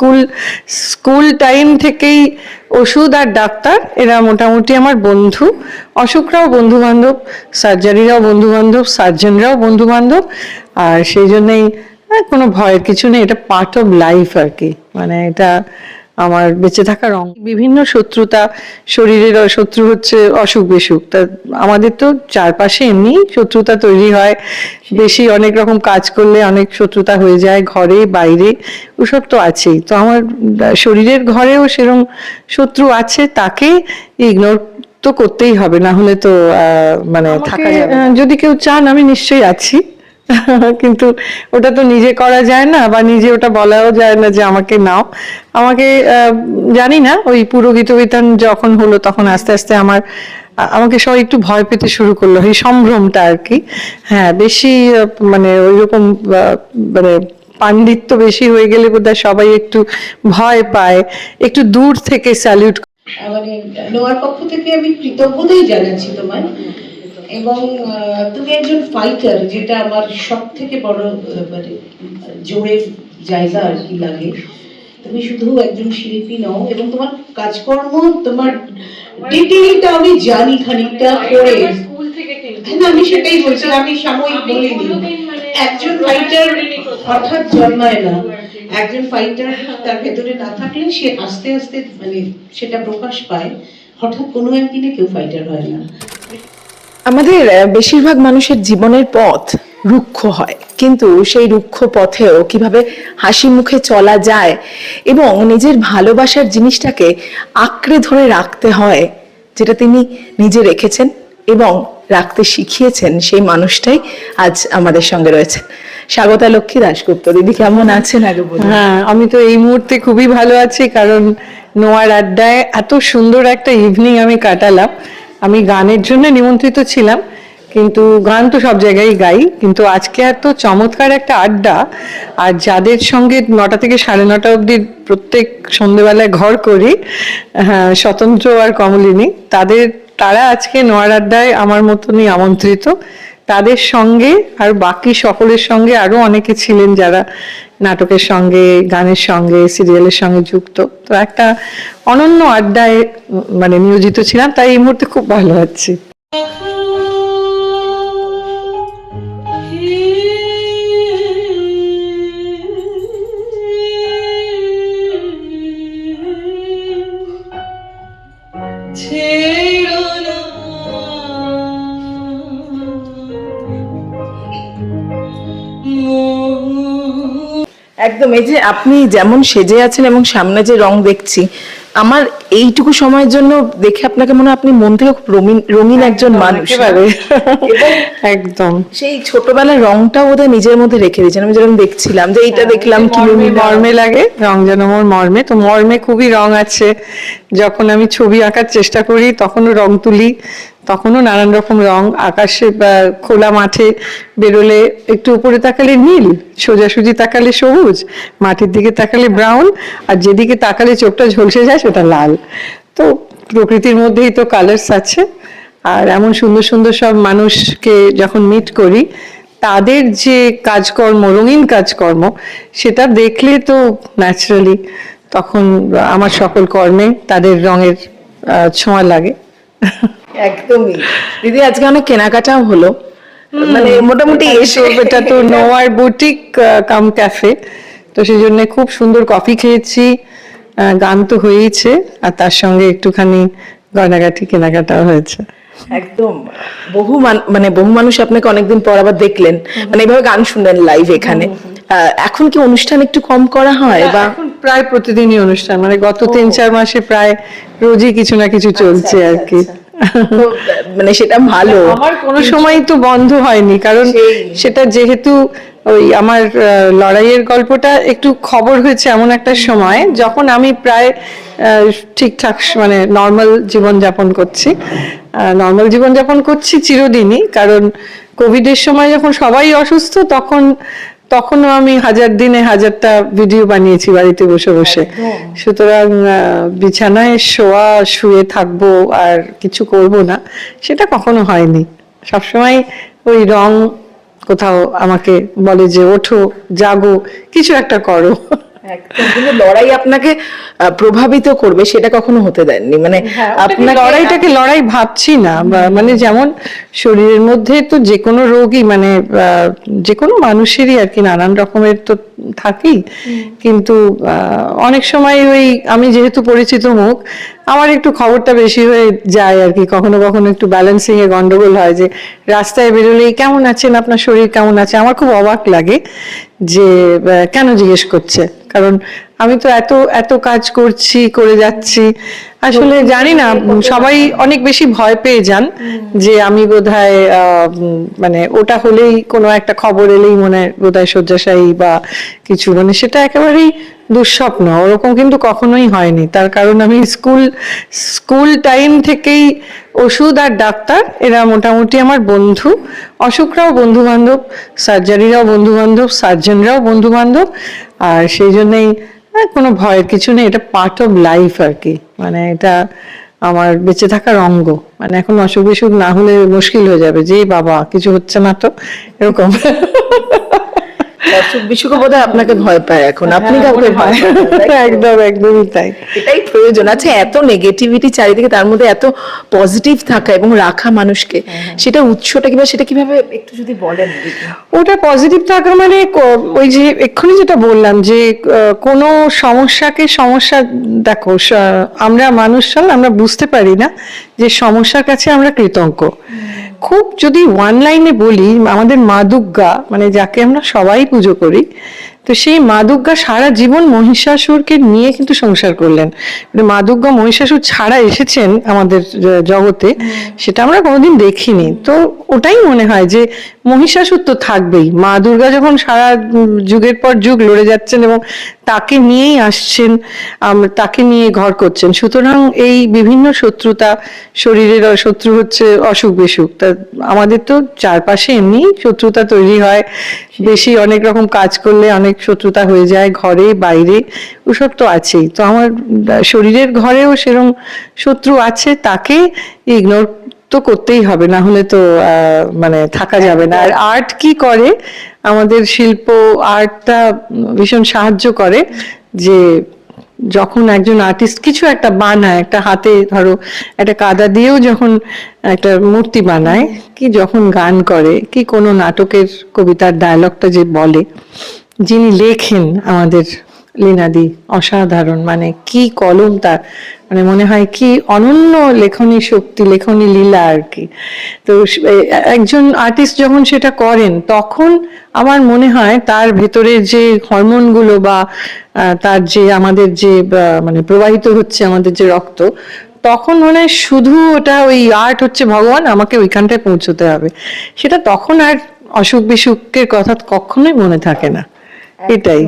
School school time থেকেই ওষুধ আর doctor, এরা মোটামুটি আমার বন্ধু। অশোকরাও বন্ধু বান্ধব সার্জারিরাও বন্ধু বান্ধব সার্জনরাও বন্ধু বান্ধব আর সেই জন্যেই কোনো ভয়ের কিছু নেই, এটা পার্ট অফ লাইফ আর কি। মানে এটা আমার বেঁচে থাকা অঙ্গ বিভিন্ন শত্রুতা শরীরের শত্রু হচ্ছে অসুখ বিসুখ। তা আমাদের তো চারপাশে এমনি শত্রুতা তৈরি হয়। বেশি অনেক রকম কাজ করলে অনেক শত্রুতা হয়ে যায় ঘরে বাইরে ওসব তো আছেই। তো আমার শরীরের ঘরেও সেরকম শত্রু আছে তাকে ইগনোর তো করতেই হবে। না হলে তো মানে থাকা যাবে যদি কেউ চান আমি নিশ্চয়ই আছি। কিন্তু ওটা তো নিজে করা যায় না বা নিজে ওটা বলাও যায় না যে আমাকে নাও। আমাকে জানি না ওই পুরো গীতবিতান যখন হলো তখন আস্তে আস্তে আমার আমাকে সবাই একটু ভয় পেতে শুরু করল এই সম্ভ্রমটা আর কি। হ্যাঁ বেশি মানে ওইরকম আহ, মানে পাণ্ডিত্য বেশি হয়ে গেলে বোধহয় সবাই একটু ভয় পায় একটু দূর থেকে স্যালিউট মানে নোয়ার পক্ষ থেকে আমি কৃতজ্ঞতাই জানাচ্ছি তোমায়। এবং তুমি একজন ফাইটার যেটা আমার সব থেকে বড় মানে জোরের জায়গা আর কি লাগে। তুমি শুধু একজন শিল্পী নও এবং তোমার কাজকর্ম তোমার ডিটেইলটা আমি জানি খানিকটা পড়ে থেকে কিন্তু হ্যাঁ, না, আমি সেটাই বলছি আমি সাময়িক বলিনি মানে একজন ফাইটার হঠাৎ জন্মায় না। একজন ফাইটার তার ভেতরে না থাকলে সে আস্তে আস্তে মানে সেটা প্রকাশ পায়। হঠাৎ কোনো একদিনে কেউ ফাইটার হয় না। আমাদের বেশিরভাগ মানুষের জীবনের পথ রুক্ষ হয়। কিন্তু সেই রুক্ষ পথেও কীভাবে হাসি মুখে চলা যায় এবং নিজের ভালোবাসার জিনিসটাকে আঁকড়ে ধরে রাখতে হয় যেটা তিনি নিজে রেখেছেন এবং রাখতে শিখিয়েছেন সেই মানুষটাই আজ আমাদের সঙ্গে রয়েছে স্বাগতা লক্ষ্মী দাশগুপ্ত দিদি কেমন আছেন? আগে হ্যাঁ আমি তো এই মুহূর্তে খুবই ভালো আছি কারণ নোয়ার আড্ডায় এত সুন্দর একটা ইভিনিং আমি কাটালাম। আমি গানের জন্য নিমন্ত্রিত ছিলাম, কিন্তু গান তো সব জায়গায় গাই, কিন্তু আজকে এত চমৎকার একটা আড্ডা, আর যাদের সঙ্গে নটা থেকে সাড়ে নটা অবধি প্রত্যেক সন্ধেবেলায় ঘর করি হ্যাঁ স্বতন্ত্র আর কমলিনী, তাদের, তারা আজকে নোয়ার আড্ডায় আমার মতনই আমন্ত্রিত। তাদের সঙ্গে আর বাকি সকলের সঙ্গে আরও অনেকে ছিলেন যারা নাটকের সঙ্গে, গানের সঙ্গে, সিরিয়ালের সঙ্গে যুক্ত। তো একটা অনন্য আড্ডায় মানে নিয়োজিত ছিলাম, তাই এই মুহূর্তে খুব ভালো আছি। একদম এই যে আপনি যেমন সেজে আছেন এবং সামনে যে রং দেখছি আমার এইটুকু সময়ের জন্য দেখে আপনাকে মনে হয় আপনি মন থেকে খুব রঙিন রঙিন একজন মানুষ। একদম। সেই ছোটবেলার রংটাও বোধহয় নিজের মধ্যে রেখে দিয়েছেন আমি যেরকম দেখছিলাম যে এইটা দেখলাম কি মর্মে লাগে। রং যেন মোর মর্মে। তো মর্মে খুবই রং আছে। যখন আমি ছবি আঁকার চেষ্টা করি তখনও রং তুলি। তখনও নানান রকম রং। আকাশে বা খোলা মাঠে বেরোলে একটু উপরে তাকালে নীল সোজাসুজি তাকালে সবুজ মাটির দিকে তাকালে ব্রাউন আর যেদিকে তাকালে চোখটা ঝলসে যায় সেটা লাল। তো প্রকৃতির মধ্যেই তো কালার্স আছে। আর এমন সুন্দর সুন্দর সব মানুষকে যখন মিট করি তাদের যে কাজকর্ম রঙিন কাজকর্ম সেটা দেখলে তো ন্যাচারালি তখন আমার সকল কর্মে তাদের রঙের ছোঁয়া লাগে। একদমই। দিদি আজকে অনেক কেনাকাটাও হলো। মানে মোটামুটি এসে এটা তো নোয়ার বুটিক কাম ক্যাফে তো সেই জন্য খুব সুন্দর কফি খেয়েছি। গান তো হয়েইছে আর তার সঙ্গে একটুখানি গয়নাগাটি কেনাকাটাও হয়েছে। একদম। বহু মান- মানে বহু মানুষ আপনাকে অনেকদিন পর আবার দেখলেন। মানে এইভাবে গান শুনলেন লাইভ এখানে। আহ, এখন কি অনুষ্ঠান একটু কম করা হয় বা প্রায় প্রতিদিনই অনুষ্ঠান। মানে গত তিন চার মাসে প্রায় রোজই কিছু না কিছু চলছে আর কি। তো, মানে সেটা ভালো। আমার কোনো সময় তো বন্ধ হয়নি কারণ সেটা যেহেতু ওই আমার লড়াইয়ের গল্পটা একটু খবর হয়েছে এমন একটা সময় যখন আমি প্রায় ঠিকঠাক মানে নর্মাল জীবনযাপন করছি। নর্মাল জীবনযাপন করছি চিরদিনই কারণ কোভিডের সময় যখন সবাই অসুস্থ তখন তখনও আমি হাজার দিনে হাজারটা ভিডিও বানিয়েছি বাড়িতে বসে বসে। সুতরাং বিছানায় শোয়া শুয়ে থাকব আর কিছু করব না সেটা কখনো হয়নি। সবসময় ওই রং কোথাও আমাকে বলে যে ওঠো জাগো কিছু একটা করো। লড়াই আপনাকে প্রভাবিত করবে সেটা কখনো হতে দেননি। মানে আপনাকে আপনাকে লড়াইটাকে লড়াই ভাবছি না মানে যেমন শরীরের মধ্যে তো যে কোনো রোগই মানে যে কোনো মানুষেরই আর কি নানান রকমের তো থাকেই। কিন্তু অনেক সময় ওই আমি যেহেতু পরিচিত মুখ আমার একটু খবরটা বেশি হয়ে যায় আর কি। কখনো কখনো একটু ব্যালেন্সিং এ গন্ডগোল হয় যে রাস্তায় বেরোলেই কেমন আছেন? আপনার শরীর কেমন আছে? আমার খুব অবাক লাগে যে কেন জিজ্ঞেস করছে? কারণ আমি তো এত এত কাজ করছি করে যাচ্ছি। আসলে জানি না সবাই অনেক বেশি ভয় পেয়ে যান যে আমি বোধহয় মানে ওটা হলেই কোনো একটা খবর এলেই মনে হয় বোধহয় শয্যাশায়ী বা কিছু। মানে সেটা একেবারেই দুঃস্বপ্ন ওরকম কিন্তু কখনোই হয়নি। তার কারণ আমি স্কুল স্কুল টাইম থেকেই ওষুধ আর ডাক্তার এরা মোটামুটি আমার বন্ধু। অসুখরাও বন্ধু বান্ধব সার্জারিরাও বন্ধু বান্ধব সার্জনরাও বন্ধু বান্ধব আর সেই জন্যই কোনো ভয়ের কিছু নেই, এটা পার্ট অফ লাইফ আর কি মানে এটা আমার বেঁচে থাকার অঙ্গ। মানে এখন অসুখ বিসুখ না হলে মুশকিল হয়ে যাবে। যে বাবা, কিছু হচ্ছে না তো, এরকম। অসুখ বিসুখ বোধহয় আপনাকে ভয় পায় এখন। আপনি কাউকে ভয়? একদম একদমই তাই। এটাই প্রয়োজন। আছে এত নেগেটিভিটি চারিদিকে তার মধ্যে এত পজিটিভ থাকা এবং রাখা মানুষকে সেটা উৎসটা কীভাবে সেটা কীভাবে একটু যদি বলেন ওটা পজিটিভ থাকা মানে ওই যে এক্ষুনি যেটা বললাম যে কোনো সমস্যাকে সমস্যা দেখো আমরা মানুষ হল আমরা বুঝতে পারি না যে সমস্যার কাছে আমরা কৃতজ্ঞ। খুব যদি ওয়ান লাইনে বলি আমাদের মা দুর্গা মানে যাকে আমরা সবাই পুজো করি। তো সেই মা দুর্গা সারা জীবন মহিষাসুরকে নিয়ে কিন্তু সংসার করলেন। মানে মা দুর্গা মহিষাসুর ছাড়া এসেছেন আমাদের জগতে সেটা আমরা কোনোদিন দেখিনি। তো ওটাই মনে হয় যে মহিষাসুর তো থাকবেই। মা দুর্গা যখন সারা যুগের পর যুগ লড়ে যাচ্ছেন এবং তাকে নিয়েই আসছেন তাকে নিয়ে ঘর করছেন। সুতরাং এই বিভিন্ন শত্রুতা শরীরের শত্রু হচ্ছে অসুখ বিসুখ। তা আমাদের তো চারপাশে এমনি শত্রুতা তৈরি হয়। বেশি অনেক রকম কাজ করলে অনেক শত্রুতা হয়ে যায়, ঘরে, বাইরে, ওসব তো আছেই। তো আমার শরীরের ঘরেও সেরকম শত্রু আছে, তাকে ইগনোর তো করতেই হবে, না হলে তো মানে থাকা যাবে না। আর আর্ট কি করে? আমাদের শিল্প আর্টটা ভীষণ সাহায্য করে যে যখন একজন আর্টিস্ট কিছু একটা বানায়, একটা হাতে ধরো একটা কাদা দিয়েও যখন একটা মূর্তি বানায়, কি যখন গান করে, কি কোনো নাটকের কবিতার ডায়লগটা যে বলে যিনি লেখেন আমাদের লীনাদি, অসাধারণ মানে কি কলম তার মানে মনে হয় কি অনন্য লেখনী শক্তি, লেখনী লীলা আর কি। তো একজন আর্টিস্ট যখন সেটা করেন, তখন আমার মনে হয় তার ভেতরে যে হরমোনগুলো বা তার যে আমাদের যে মানে প্রবাহিত হচ্ছে আমাদের যে রক্ত, তখন মনে হয় শুধু ওটা ওই আর্ট হচ্ছে ভগবান, আমাকে ওইখানটায় পৌঁছতে হবে। সেটা তখন আর অসুখ বিসুখের কথা কখনোই মনে থাকে না। এটাই।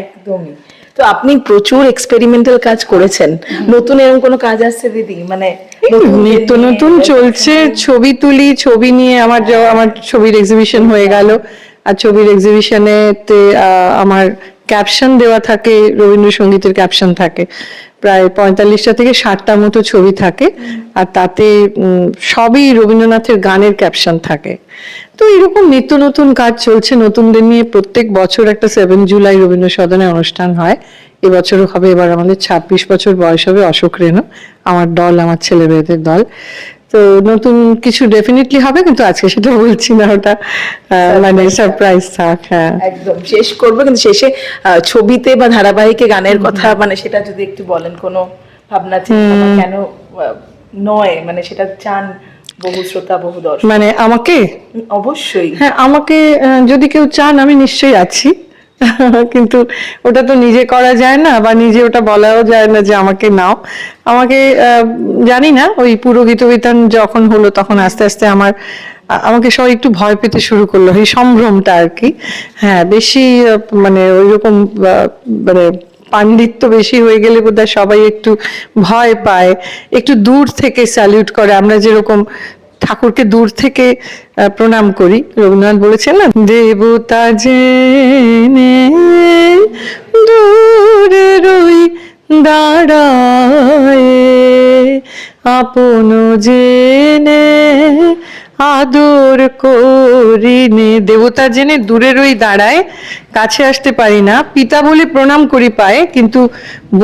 একদমই, তো আপনি প্রচুর এক্সপেরিমেন্টাল কাজ করেছেন। নতুন এরকম কোনো কাজ আসছে দিদি? মানে নতুন নিত্য নতুন চলছে ছবি তুলি ছবি নিয়ে আমার যাওয়া আমার ছবির এক্সিবিশন হয়ে গেল। আর ছবির এক্সিবিশনে তে আমার ক্যাপশন দেওয়া থাকে, রবীন্দ্রসঙ্গীতের ক্যাপশন থাকে। প্রায় পঁয়তাল্লিশটা থেকে ষাটটা মতো ছবি থাকে। আর তাতে সবই রবীন্দ্রনাথের গানের ক্যাপশন থাকে। তো এরকম নিত্য নতুন কাজ চলছে নতুনদের নিয়ে। প্রত্যেক বছর একটা সেভেন জুলাই রবীন্দ্র সদনে অনুষ্ঠান হয়। এবছরও হবে, এবার আমাদের ছাব্বিশ বছর বয়স হবে অশোক রেণু, আমার দল, আমার ছেলে মেয়েদের দল। তো নতুন কিছু ডেফিনেটলি হবে কিন্তু আজকে সেটা বলছি না ওটা মানে সারপ্রাইজ থাক হ্যাঁ। একদম শেষ করব কিন্তু শেষে ছবিতে বা ধারাবাহিকে গানের কথা মানে সেটা যদি একটু বলেন কোনো ভাবনা চিন্তা কেন নয় মানে সেটা চান বহু শ্রোতা বহু দর্শক? মানে আমাকে? অবশ্যই। হ্যাঁ আমাকে যদি কেউ চান আমি নিশ্চয়ই আছি। কিন্তু ওটা তো নিজে করা যায় না বা নিজে ওটা বলাও যায় না যে আমাকে নাও। আমাকে জানি না, ওই পুরো গীতবিতান যখন হলো তখন আস্তে আস্তে আমার আমাকে সবাই একটু ভয় পেতে শুরু করল, এই সম্ভ্রমটা আর কি। হ্যাঁ বেশি মানে ওইরকম মানে পাণ্ডিত্য বেশি হয়ে গেলে বোধহয় সবাই একটু ভয় পায়, একটু দূর থেকে স্যালিউট করে। আমরা যেরকম ঠাকুরকে দূর থেকে প্রণাম করি। রবীন্দ্রনাথ বলেছেন না, দেবতা জেনে দূরে রই দাঁড়ায়, আপন জেনে আদর করিনে। দেবতা জেনে দূরের ওই দাঁড়ায় কাছে আসতে পারি না। পিতা বলে প্রণাম করি পায় কিন্তু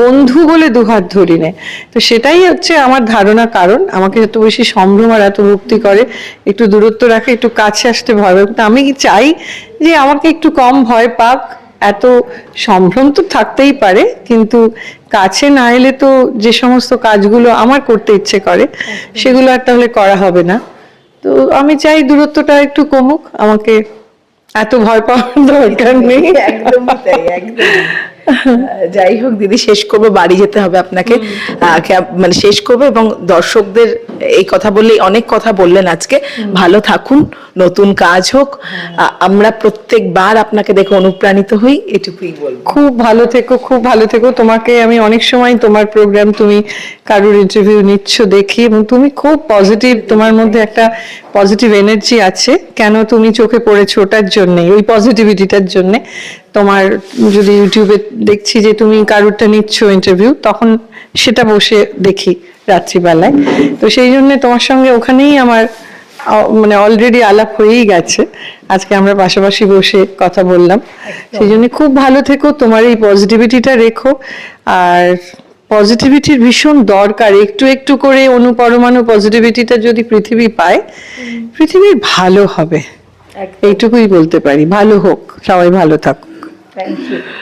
বন্ধু বলে দুহাত ধরি নে। তো সেটাই হচ্ছে আমার ধারণা কারণ। আমাকে এত বেশি সম্ভ্রম আর এত ভক্তি করে একটু দূরত্ব রাখে একটু কাছে আসতে ভয়। কিন্তু আমি কি চাই যে আমাকে একটু কম ভয় পাক। এত সম্ভ্রম তো থাকতেই পারে কিন্তু কাছে না এলে তো যে সমস্ত কাজগুলো আমার করতে ইচ্ছে করে সেগুলো আর তাহলে করা হবে না। তো আমি চাই দূরত্বটা একটু কমুক, আমাকে এত ভয় পাওয়ার দরকার নেই। একদমই তাই একদম যাই হোক দিদি শেষ করব বাড়ি যেতে হবে আপনাকে। মানে শেষ করব এবং দর্শকদের এই কথা বললেই অনেক কথা বললেন আজকে। ভালো থাকুন নতুন কাজ হোক। আমরা প্রত্যেকবার আপনাকে দেখে অনুপ্রাণিত হই এটুকুই বলব। খুব ভালো থেকো খুব ভালো থেকো। তোমাকে আমি অনেক সময় তোমার প্রোগ্রাম তুমি কারোর ইন্টারভিউ নিচ্ছ দেখি এবং তুমি খুব পজিটিভ তোমার মধ্যে একটা পজিটিভ এনার্জি আছে। কেন তুমি চোখে পড়েছো ওটার জন্যে ওই পজিটিভিটিটার জন্যে। তোমার যদি ইউটিউবে দেখছি যে তুমি কারোরটা নিচ্ছ ইন্টারভিউ তখন সেটা বসে দেখি রাত্রিবেলায়। তো সেই জন্য তোমার সঙ্গে ওখানেই আমার মানে অলরেডি আলাপ হয়েই গেছে। আজকে আমরা পাশাপাশি বসে কথা বললাম। সেই জন্য খুব ভালো থেকো তোমার এই পজিটিভিটিটা রেখো। আর পজিটিভিটির ভীষণ দরকার। একটু একটু করে অনুপরমাণু পজিটিভিটিটা যদি পৃথিবী পায় পৃথিবীর ভালো হবে। এইটুকুই বলতে পারি। ভালো হোক। সবাই ভালো থাকুক Thank you.